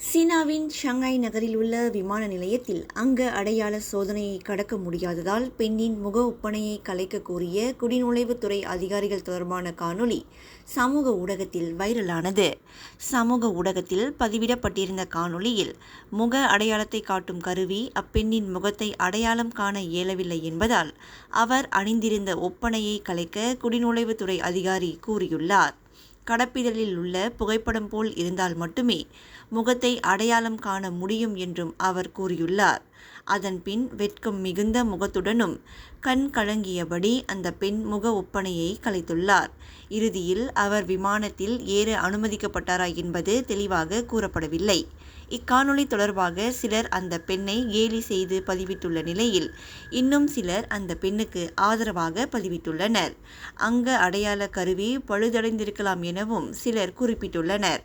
சீனாவின் ஷங்காய் நகரில் உள்ள விமான நிலையத்தில் அங்க அடையாள சோதனையை கடக்க முடியாததால் பெண்ணின் முக ஒப்பனையை கலைக்க கோரிய குடிநுழைவுத்துறை அதிகாரிகள் தொடர்பான காணொளி சமூக ஊடகத்தில் வைரலானது. சமூக ஊடகத்தில் பதிவிடப்பட்டிருந்த காணொளியில் முக அடையாளத்தை காட்டும் கருவி அப்பெண்ணின் முகத்தை அடையாளம் காண இயலவில்லை என்பதால் அவர் அணிந்திருந்த ஒப்பனையை கலைக்க குடிநுழைவுத்துறை அதிகாரி கூறியுள்ளார். கடப்பிதழில் உள்ள புகைப்படம் போல் இருந்தால் மட்டுமே முகத்தை அடையாளம் காண முடியும் என்றும் அவர் கூறியுள்ளார். அதன் பின் வெட்கம் மிகுந்த முகத்துடனும் கண் கலங்கியபடி அந்த பெண் முக ஒப்பனையை கலைத்துள்ளார். இறுதியில் அவர் விமானத்தில் ஏற அனுமதிக்கப்பட்டாரா என்பது தெளிவாக கூறப்படவில்லை. இக்காணொளி தொடர்பாக சிலர் அந்த பெண்ணை கேலி செய்து பதிவிட்டுள்ள நிலையில் இன்னும் சிலர் அந்த பெண்ணுக்கு ஆதரவாக பதிவிட்டுள்ளனர். அங்க அடையாள கருவி பழுதடைந்திருக்கலாம் என எனவும் சிலர் குறிப்பிட்டுள்ளனர்.